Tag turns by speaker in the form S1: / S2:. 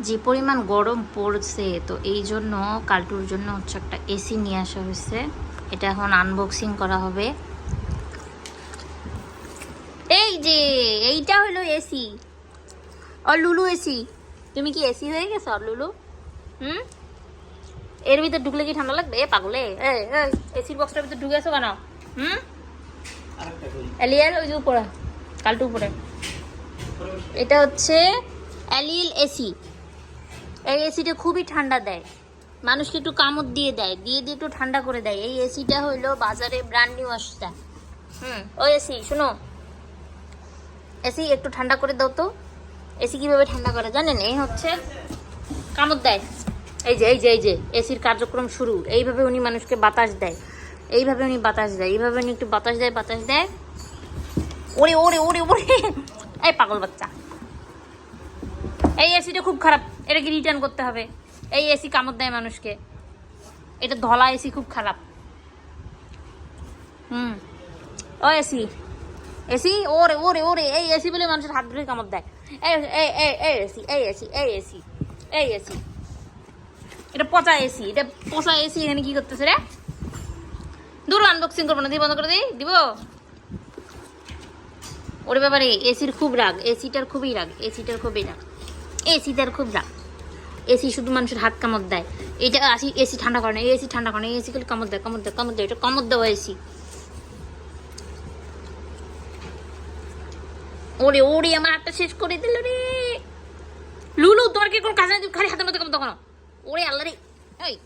S1: যে পরিমাণ গরম পড়ছে তো এই জন্য কালটুর জন্য হচ্ছে একটা এসি নিয়ে আসা হয়েছে। এটা এখন আনবক্সিং করা হবে। এই যে এইটা হলো এসি। আর লুলু এসি। তুমি কি এসি হয়ে গেছো আর লুলু? হুম? এর ভিতর ঢুকলে কি ঠান্ডা লাগবে? এ পাগলে। এসির বক্সটার ভিতর ঢুকে আছো কেন? হুম? এলিয়াল ওই যে উপরে কালটু উপরে। এটা হচ্ছে অ্যালিয়েল এসি। এই এসিটা খুবই ঠান্ডা দেয়। মানুষকে একটু কামড় দিয়ে দেয় দিয়ে দিয়ে একটু ঠান্ডা করে দেয়। এই এসিটা হইল বাজারে ব্র্যান্ড নিউ আসটা হুম। ও এসি শোনো। এসি একটু ঠান্ডা করে দাও তো। এসি কীভাবে ঠান্ডা করে জানেন? এই হচ্ছে কামড় দেয়। এই যে এই যে এই যে এসির কার্যক্রম শুরু। এইভাবে উনি মানুষকে বাতাস দেয়। এইভাবে উনি বাতাস দেয়। এইভাবে উনি একটু বাতাস দেয় বাতাস দেয়। ওরে ওরে ওরে ওরে। এই পাগল বাচ্চা। এই এসিটা খুব খারাপ। এটাকে রিটার্ন করতে হবে। এই এসি কামড় দেয় মানুষকে। এটা ধলা এসি খুব খারাপ। হুম। ও এসি এসি ওরে ওরে ওরে। এই এসি বলে মানুষের হাত ধরে কামড় দেয়। এই এসি এই এসি এই এসি এই এসি এটা পচা এসি এটা পচা এসি এখানে কি করতেছে রে? দূর আনবক্সিং করব না। দিয়ে বন্ধ করে দিই? দিব? ওরে ব্যাপারে এসির খুব রাগ। এসিটার খুবই রাগ। এসিটার খুবই রাগ। এসিটার খুব রাগ এসি শুধু মানুষের হাত কামড় দেয়। এটা আসি, এসি ঠান্ডা করে না, এসি ঠান্ডা করে না, এসি খালি কামড় দেয় কামড় দেয় কামড় দেয়, এটা কামড় দেওয়া এসি। ওরে ওরে, আমার হাতটা শেষ করে দিল রে। লুলু, তোর কি কোন কাজ নেই? খালি হাতের মধ্যে কামড় দেখানো ওরে আল্লাহ রে। এই।